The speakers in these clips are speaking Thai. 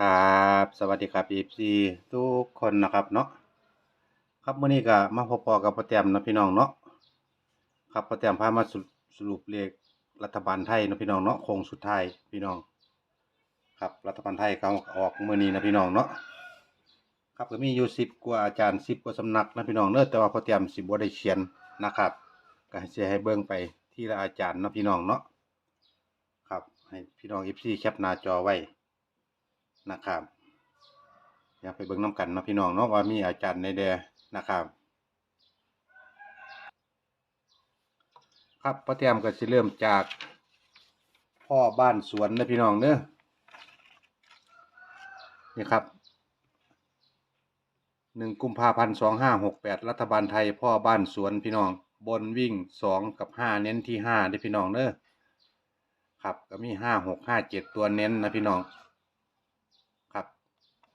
ครับสวัสดีครับ FC ทุกคนนะครับเนาะครับมื้อนี้ก็มาพบปอกับพ่อแต้มนะพี่น้องเนาะครับพ่อแต้มพามาสรุปสรุปเลขรัฐบาลไทยนะพี่น้องเนาะโค้งสุดท้ายพี่น้อง ครับรัฐบาลไทยเขาออกเมื้อนี้นะพี่น้องเนาะครับก็มีอยู่10กว่าอาจารย์10กว่าสำนักนะพี่น้องเด้อแต่ว่าพ่อแต้มสิบว่าได้เขียนนะครับก็ให้สิให้เบิ่งไปที่ละอาจารย์นะพี่น้องเนาะครับให้พี่น้อง FC แคปหน้าจอไว้ นะครับ อยากไปเบิ่งน้ำกันนะพี่น้องเนาะว่ามีอาจารย์ในแดนะครับครับพ่อแต้มก็สิเริ่มจากพ่อบ้านสวนนะพี่น้องเด้อนี่ครับหนึ่งกุมภาพันธ์สองห้าหกแปดรัฐบาลไทยพ่อบ้านสวนพี่น้อง บนวิ่งสองกับห้าเน้นที่ห้าได้พี่น้องเด้อครับก็มีห้าหกห้าเจ็ดตัวเน้นนะพี่น้อง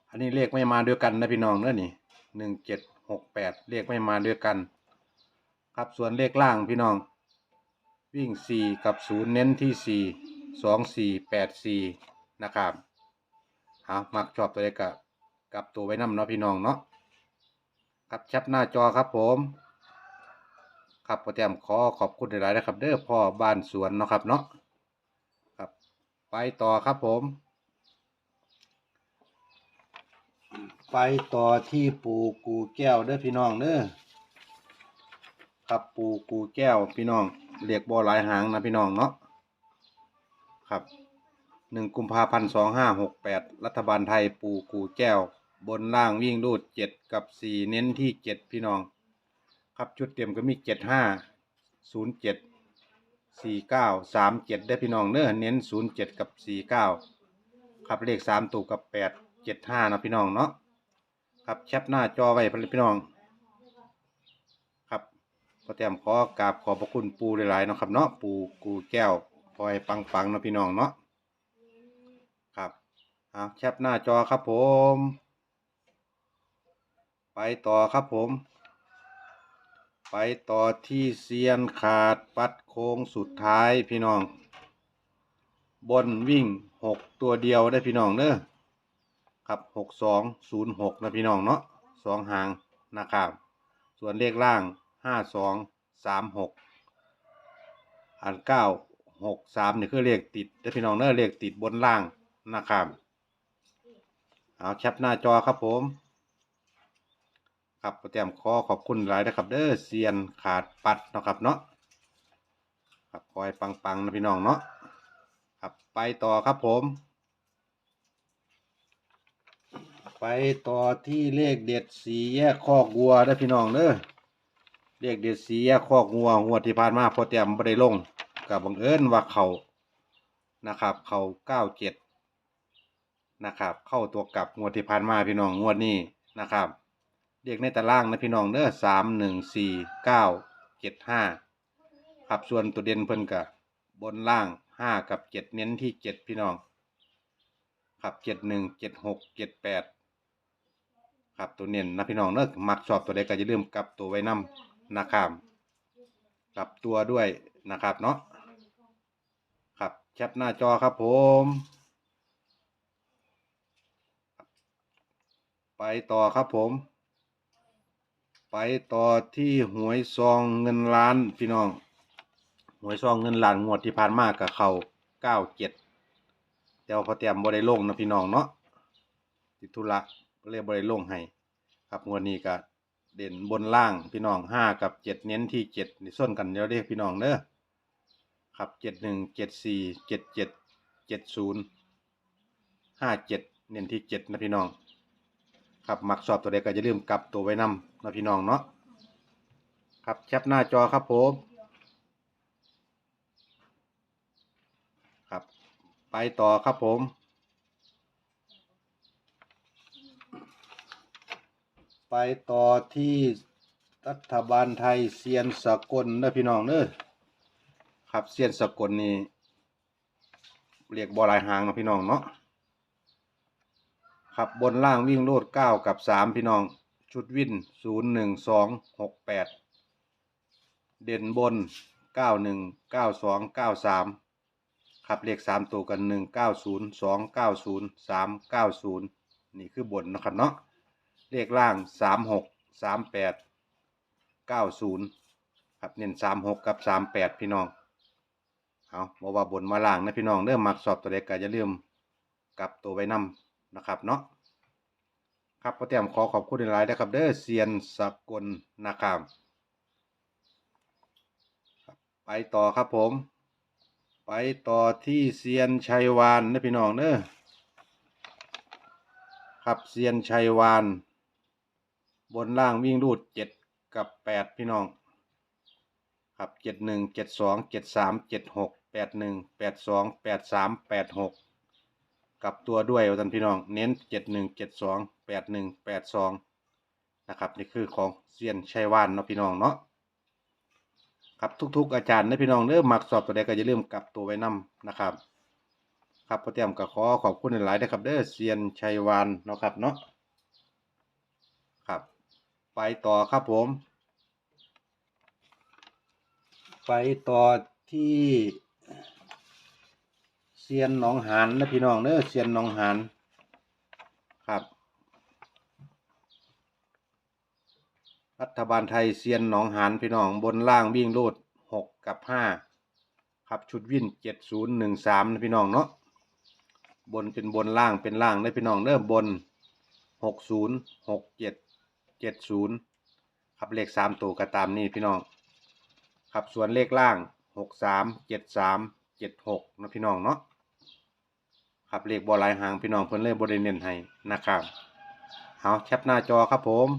อันนี้เลขไม่มาด้วยกันนะพี่น้องเนอะนี่หนึ่งเจ็ดหกแปดเลขไม่มาด้วยกัน ครับส่วนเลขล่างพี่น้อง วิ่งสี่กับศูนย์เน้นที่สี่สองสี่แปดสี่นะครับเอามักชอบตัวเลขกับกับตัวไว้นำเนาะพี่น้องเนาะครับแคปหน้าจอครับผมครับโปรแกรมขอขอบคุณหลายๆนะครับ เด้อพ่อบ้านสวนเนาะครับเนาะครับ ไปต่อครับผม ไปต่อที่ปูกูแก้วเด้อพี่น้องเด้อครับปูกูแก้วพี่น้องเรียกบ่หลายหางนะพี่น้องเนาะครับหนึ่งกุมภาพันธ์สองห้าหกแปดรัฐบาลไทยปูกูแก้ว บนล่างวิ่งรูดเจ็ดกับสี่เน้นที่เจ็ดพี่น้อง ครับชุดเต็มก็มีเจ็ดห้าศูนย์เจ็ดสี่เก้าสามเจ็ดได้พี่น้องเด้อเน้นศูนย์เจ็ดกับสี่เก้าครับเลขสามตัวกับแปดเจ็ดห้านะพี่น้องเนาะ ครับแคปหน้าจอไว้พี่น้อง ครับก็เตรียมขอกราบขอบพระคุณปูหลายๆเนาะครับเนาะปูกูแก้วคอยปังๆเนาะพี่น้องเนาะครับเอาแคปหน้าจอครับผม ไปต่อครับผม ไปต่อที่เซียนขาดปัดโค้งสุดท้ายพี่น้อง บนวิ่งหกตัวเดียวได้พี่น้องเด้อ ครับหกสองศูนย์หกนะพี่น้องเนาะสองหางนะครับ ส่วนเลขล่างห้าสองสามหกอันเก้าหกสามนี่คือเลขติดนะพี่น้องเนอะเลขติดบนล่างนะครับเอาแคปหน้าจอครับผมครับปรแกรมขอขอบคุณหลายนะครับ เด้อเซียนขาดปัดเนาะครับเนาะครับคอยปังๆนะพี่น้องเนาะครับไปต่อครับผม ไปต่อที่เลขเด็ดสีแยกคอกวัวได้พี่น้องเด้อเลขเด็ดสีแยกคอกวัวหัวที่ผ่านมาพอเตรียมบ่ได้ลงกับบังเอิญว่าเขานะครับ เขาเก้าเจ็ดนะครับ เข้าตัวกลับงวดที่ผ่านมาพี่น้องงวดนี้นะครับเรียกในตารางนะพี่น้องเด้อสามหนึ่งสี่เก้าเจ็ดห้าครับส่วนตัวเด่นเพิ่นกับบนล่างห้ากับเจ็ดเน้นที่เจ็ดพี่น้องครับเจ็ดหนึ่งเจ็ดหกเจ็ดแปด ครับตัวเน้นนะพี่น้องเนอะมักชอบตัวใดก็อย่าลืมกลับตัวไว้นำนะครับกลับตัวด้วยนะครับเนาะครับแคปหน้าจอครับผมไปต่อครับผม ไปต่อที่หวยซองเงินล้านพี่น้อง หวยซองเงินล้านงวดที่ผ่านมากับเขาเก้าเจ็ดแต่ว่าพอเตรียมบ่ได้ลงนะพี่น้องเนาะติดธุระ ก็เลยบ่ได้ลงให้ครับงวดนี้ก็เด่นบนล่างพี่น้องห้ากับเจ็ดเน้นที่เจ็ดนี่ส้นกันเดี๋ยวเด้อพี่น้องเด้อครับเจ็ดหนึ่งเจ็ดสี่เจ็ดเจ็ดเจ็ดศูนย์ห้าเจ็ดเน้นที่เจ็ดนะพี่น้อง ครับมักสอบตัวใดก็อย่าลืมกลับตัวไว้นำนะพี่น้องเนาะครับแคปหน้าจอครับผมครับ ไปต่อครับผม ไปต่อที่รัฐบาลไทยเซียนสกลนะพี่น้องเด้อครับเซียนสกลนี่เรียกบอลายหางนะพี่น้องเนาะครับบนล่างวิ่งโลดเก้ากับสามพี่น้องชุดวินศูนย์หนึ่งสองหกแปดเด่นบนเก้าหนึ่งเก้าสองเก้าสามครับเลขสามตัวกันหนึ่งเก้าศูนย์สองเก้าศูนย์สามเก้าศูนย์นี่คือบนนะครับเนาะ เลขล่างสามหกสามแปดเก้าศูนย์ครับเน้นสามหกกับสามแปดพี่น้องเอาบอกว่าบนมาล่างนะพี่น้องเริ่มมักสอบตัวเล็กก็จะเริ่าลืมกลับตัวไว้นำนะครับเนาะครับพ่อเตรียมขอขอบคุณหลายนะครับ เด้อเซียนสกลนะครับครับไปต่อครับผม ไปต่อที่เซียนชัยวานนะพี่น้องเด้อครับเซียนชัยวาน บนล่างวิ่งรูดเจ็ดกับแปดพี่น้อง ครับเจ็ดหนึ่งเจ็ดสองเจ็ดสามเจ็ดหกแปดหนึ่งแปดสองแปดสามแปดหกกลับตัวด้วยท่านพี่น้อง เน้นเจ็ดหนึ่งเจ็ดสองแปดหนึ่งแปดสองนะครับนี่คือของเซียนชัยวานเนาะพี่น้องเนาะครับทุกๆอาจารย์นะพี่น้องเริ่มมักสอบตัวใดก็อย่าลืมกลับตัวไว้นํนะครับ ครับพอเตรียมก็ขอขอบคุณหลายๆนะครับเด้อเซียนชัยวานเนาะครับเนาะ ไปต่อครับผม ไปต่อที่เซียนหนองหานนะพี่น้องเด้อเซียนหนองหานครับ รัฐบาลไทยเซียนหนองหานพี่น้องบนล่างวิ่งรูดหกกับห้าครับชุดวิ่นเจ็ดศูนย์หนึ่งสามนะพี่น้องเนาะบนเป็นบนล่างเป็นล่างนะพี่น้องเริ่มบนหกศูนย์หกเจ็ด เจ็ดศูนย์ครับเลขสามตัวก็ตามนี่พี่น้องครับส่วนเลขล่างหกสามเจ็ดสามเจ็ดหกนะพี่น้องเนาะครับเลขบอลายหางพี่น้องเพิ่นเลยบริเน้นให้นะครับเอาแคปหน้าจอครับผม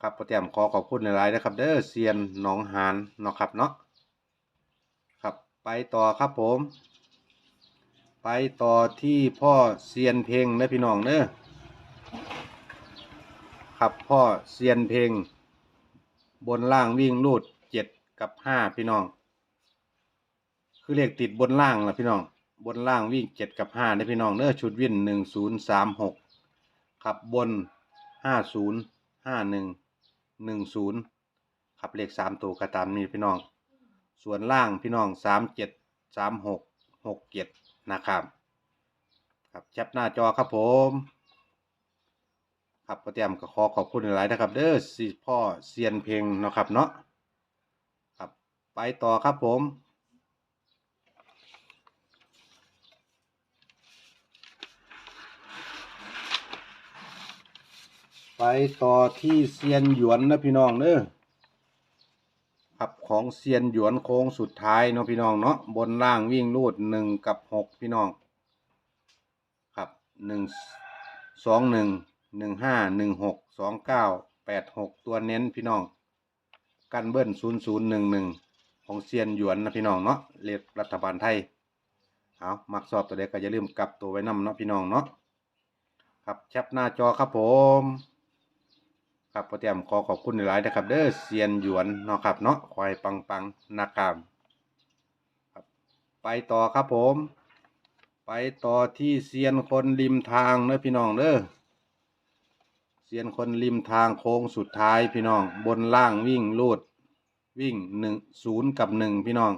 ครับโปรแกรมขอขอบคุณหลายๆนะครับ เด้อเซียนหนองหานเนาะครับเนาะครับไปต่อครับผม ไปต่อที่พ่อเซียนเพลงนะพี่น้องเด้อ ครับพ่อเซียนเพลง บนล่างวิ่งรูดเจ็ดกับห้าพี่น้อง คือเลขติดบนล่างล่ะพี่น้อง บนล่างวิ่งเจ็ดกับห้านะพี่น้องเด้อชุดวิ่นหนึ่งศูนย์สามหกขับบนห้าศูนย์ห้าหนึ่งหนึ่งศูนย์ขับเลขสามตัวกระตามนี้พี่น้อง ส่วนล่างพี่น้องสามเจ็ดสามหกหกเจ็ดนะครับ ครับแคปหน้าจอครับผม ครับก็เตรียมก็ขอขอบคุณหลายๆนะครับ เด้อสิพ่อเซียนเพลงเนาะครับเนาะครับ ไปต่อครับผม ไปต่อที่เซียนหยวนนะพี่น้องเด้อครับของเซียนหยวนโค้งสุดท้ายเนาะพี่น้องเนาะบนล่างวิ่งรูดหนึ่งกับหกพี่น้อง ครับหนึ่งสองหนึ่ง หนึ่งห้าหนึ่งหกสองเก้าแปดหกตัวเน้นพี่น้อง กันเบิ้ลศูนย์ศูนย์หนึ่งหนึ่งของเซียนหยวนนะพี่น้องเนาะเลขรัฐบาลไทยเอามักสอบตัวเด็กก็อย่าลืมกลับตัวไว้นำเนาะพี่น้องเนาะครับแคปหน้าจอครับผม ครับพอเตรียมขอขอบคุณหลายๆนะครับ เด้อเซียนหยวนเนาะครับเนาะควายปังปังนะครับครับไปต่อครับผม ไปต่อที่เซียนคนริมทางเด้อพี่น้องเด้อ เซียนคนริมทางโค้งสุดท้ายพี่น้อง บนล่างวิ่งลูดวิ่งหนึ่งศูนย์กับหนึ่งพี่น้อง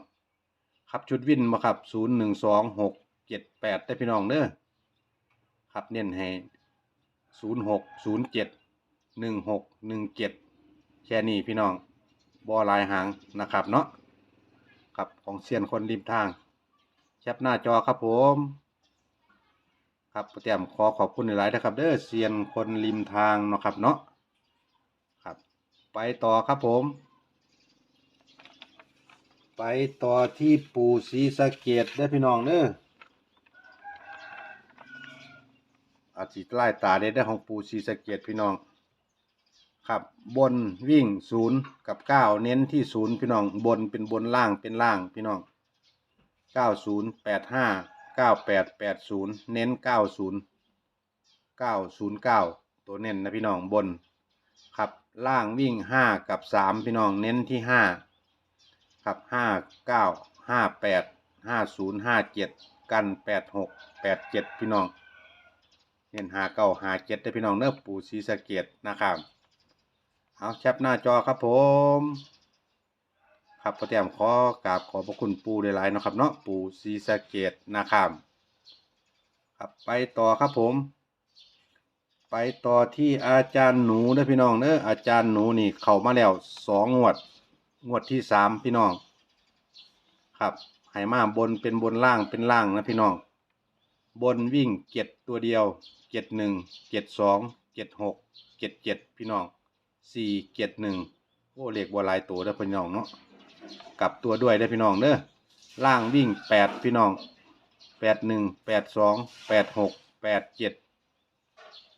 ครับชุดวิ่นมาครับศูนย์หนึ่งสองหกเจ็ดแปดได้พี่น้องเด้อครับเน้นให้ศูนย์หกศูนย์เจ็ดหนึ่งหกหนึ่งเจ็ดแค่นี้พี่น้องบอลายหางนะครับเนาะครับของเซียนคนริมทางแคปหน้าจอครับผม ครับเตรียมขอขอบคุณหลายๆนะครับ เด้อเซียนคนริมทางเนาะครับเนาะครับ ไปต่อครับผม ไปต่อที่ปู่ศรีสะเกดได้พี่น้องเด้ออาจสิไล่ตาได้ได้อของปู่ศรีสะเกดพี่น้อง ครับบนวิ่งศูนย์กับเก้าเน้นที่ศูนย์พี่น้องบนเป็นบนล่างเป็นล่างพี่น้องเก้าศูนย์แปดห้า เก้าแปดแปดศูนย์เน้นเก้าศูนย์เก้าศูนย์เก้าตัวเน้นนะพี่น้องบนครับล่างวิ่งห้ากับสามพี่น้องเน้นที่ห้าครับห้าเก้าห้าแปดห้าศูนย์ห้าเจ็ดกันแปดหกแปดเจ็ดพี่น้องเน้นห้าเก้าห้าเจ็ดได้พี่น้องเนื้อปูซีสะเกดนะครับเอาแคปหน้าจอครับผม ครับพอแต้มขอกราบขอบพระคุณปูหลายๆนะครับเนาะปูศรีสะเกดนะครับครับไปต่อครับผม ไปต่อที่อาจารย์หนูเด้อพี่น้องเด้ออาจารย์หนูนี่เข้ามาแล้วสองงวด งวดที่สามพี่น้อง ครับให้มาบนเป็นบนล่างเป็นล่างนะพี่น้อง บนวิ่งเจ็ดตัวเดียวเจ็ดหนึ่งเจ็ดสองเจ็ดหกเจ็ดเจ็ดพี่น้องสี่เจ็ดหนึ่งโอ้เลขบัวลายตัวเด้พี่น้องเนาะ กลับตัวด้วยได้พี่น้องเด้อล่างวิ่งแปดพี่น้องแปดหนึ่งแปดสองแปดหกแปดเจ็ด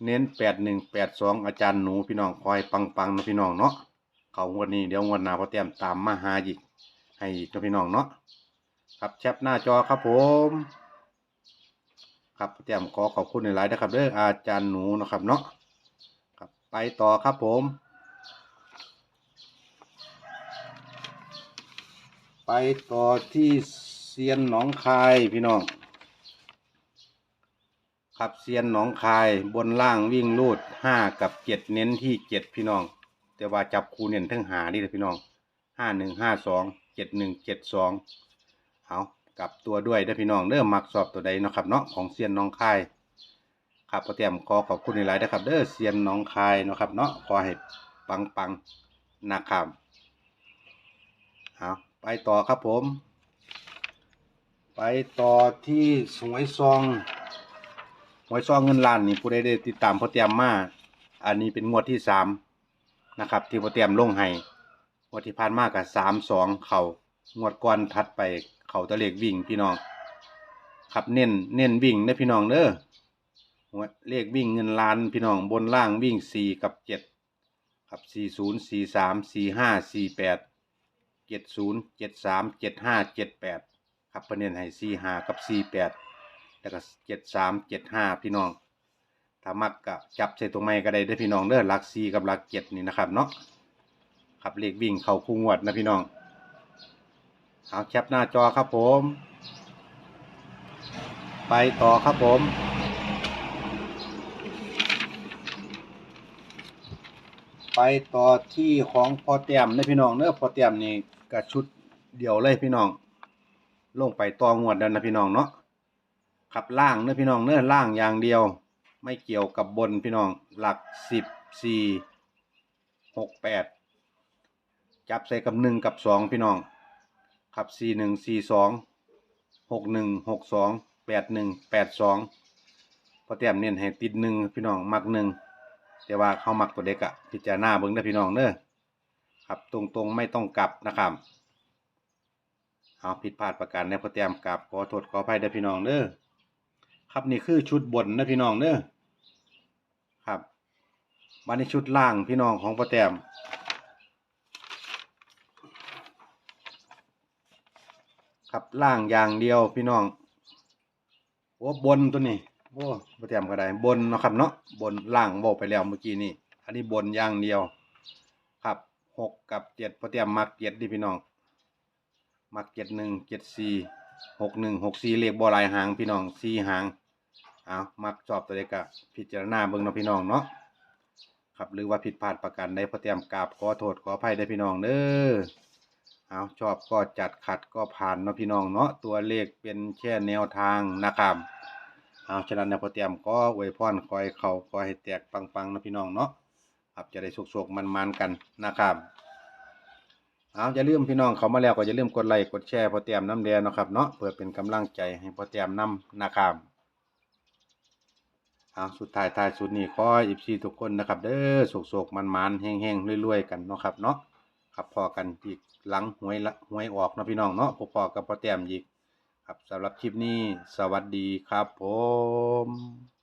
เน้นแปดหนึ่งแปดสองอาจารย์หนูพี่น้องคอยปังปังๆนะพี่น้องเนาะเขางวันนี้เดี๋ยวงวันหน้าพอเตรียมตามมาหาอีกให้อีกนะพี่น้องเนาะครับแชปหน้าจอครับผมครับเตรียมขอขอบคุณในไลน์นะครับเด้ออาจารย์หนูนะครับเนาะครับไปต่อครับผม ไปต่อที่เซียนหนองคายพี่น้องครับเซียนหนองคายบนล่างวิ่งลูดห้ากับเจ็ดเน้นที่เจ็ดพี่น้อง แต่ว่าจับคูเน้นทั้งหานี่เลยพี่น้องห้าหนึ่งห้าสองเจ็ดหนึ่งเจ็ดสองเอากลับตัวด้วยเด้พี่น้องเด้อมักสอบตัวใดนะครับเนาะของเซียนหนองคายครับก็เตรียมขอขอบคุณในหลายนะครับ เด้อเซียนหนองคายนะครับเนาะขอให้ปังปังนะครับเอา ไปต่อครับผม ไปต่อที่สวยซองหวยซองเงินล้านนี่ผู้ใดได้ติดตามพอเตรียมมา อันนี้เป็นงวดที่สามนะครับ ที่พอเตรียมลงให้งวดที่ผ่านมากับสามสองเข่างวดก่อนถัดไปเข่าตะเลกวิ่งพี่น้องครับเน้นเน้นวิ่งนะพี่น้องเด้อหัวเลขวิ่งเงินล้านพี่น้องบนล่างวิ่งสี่กับเจ็ดครับสี่ศูนย์สี่สามสี่ห้าสี่แปด เจ็ดศูนย์เจ็ดสามเจ็ดห้าเจ็ดแปดครับประเด็นให้สี่ห้ากับสี่แปดแล้วก็เจ็ดสามเจ็ดห้าพี่น้องถ้ามักกับจับใส่ตรงไม้ก็ได้เด้พี่น้องเด้อลักสี่กับลักเจ็ดนี่นะครับเนาะครับเลขวิ่งเข้าคู่งวดนะพี่น้องเอาแคปหน้าจอครับผม ไปต่อครับผมไปต่อที่ของพอเตียมนะพี่น้องเนื้อพอเตียมนี่ กับชุดเดียวเลยพี่น้อง ลงไปต่องวดแล้วนะพี่น้องเนาะขับล่างเนื้อพี่น้องเนื้อล่างอย่างเดียว ไม่เกี่ยวกับบนพี่น้องหลักสิบสี่หกแปดจับใส่กับหนึ่งกับสองพี่น้อง ขับสี่หนึ่งสี่สองหกหนึ่งหกสองแปดหนึ่งแปดสองพอเตรียมเน้นให้ติดหนึ่งพี่น้องมักหนึ่งแต่ว่าเขามักตัวเด็กอะพิจารณาเบิ้งได้พี่น้องเด้อ ครับตรงๆไม่ต้องกลับนะครับเอาผิดพลาดประการในพอเตรียมกลับขอโทษขออภัยได้อพี่น้องเด้อครับนี่คือชุดบนนะพี่น้องเด้อครับวันนี้ชุดล่างพี่น้องของพอเตรียมครับล่างอย่างเดียวพี่น้องโอ้บนตัวนี้โอ้บ่เตรียมก็ได้บนนะครับเนาะบนล่างบอกไปแล้วเมื่อกี้นี่อันนี้บนอย่างเดียว หกกับเจ็ดพอเตรียมมักเจ็ดดิพี่น้อง มักเจ็ดหนึ่งเจ็ดสี่หกหนึ่งหกสี่เลขบอลายหางพี่น้องสี่หางเอามักชอบตัวเด็กอะพิจารณาเบิ่งเนาะพี่น้องเนาะครับหรือว่าผิดพลาดประการใดพอเตรียมกราบขอโทษขออภัยได้พี่น้องเด้อเอาชอบก็จัดขัดก็ผ่านเนาะพี่น้องเนาะตัวเลขเป็นแค่แนวทางนะครับเอาฉะนั้นนะพอเตรียมก็อวยพรคอยเขาคอยให้แตกปังๆนะพี่น้องเนาะ ครับจะได้สุกๆมันๆกันนะครับเอาจะลืมพี่น้องเขามาแล้วก็จะลืมกดไลค์กดแชร์พอเตรียมน้ำแดงเนาะครับเนาะเพื่อเป็นกำลังใจให้พอเตรียมน้ำนะครับเอาสุดท้ายท้ายสุดนี้ขออีพีทุกคนนะครับ เด้อสุกๆมันๆแห้งๆรวยๆกันเนาะครับเนาะครับพอกันอีกหลังหวยละหวยออกนะพี่น้องเนาะพอพอกับพอแต้มอีก ครับสำหรับคลิปนี้สวัสดีครับผม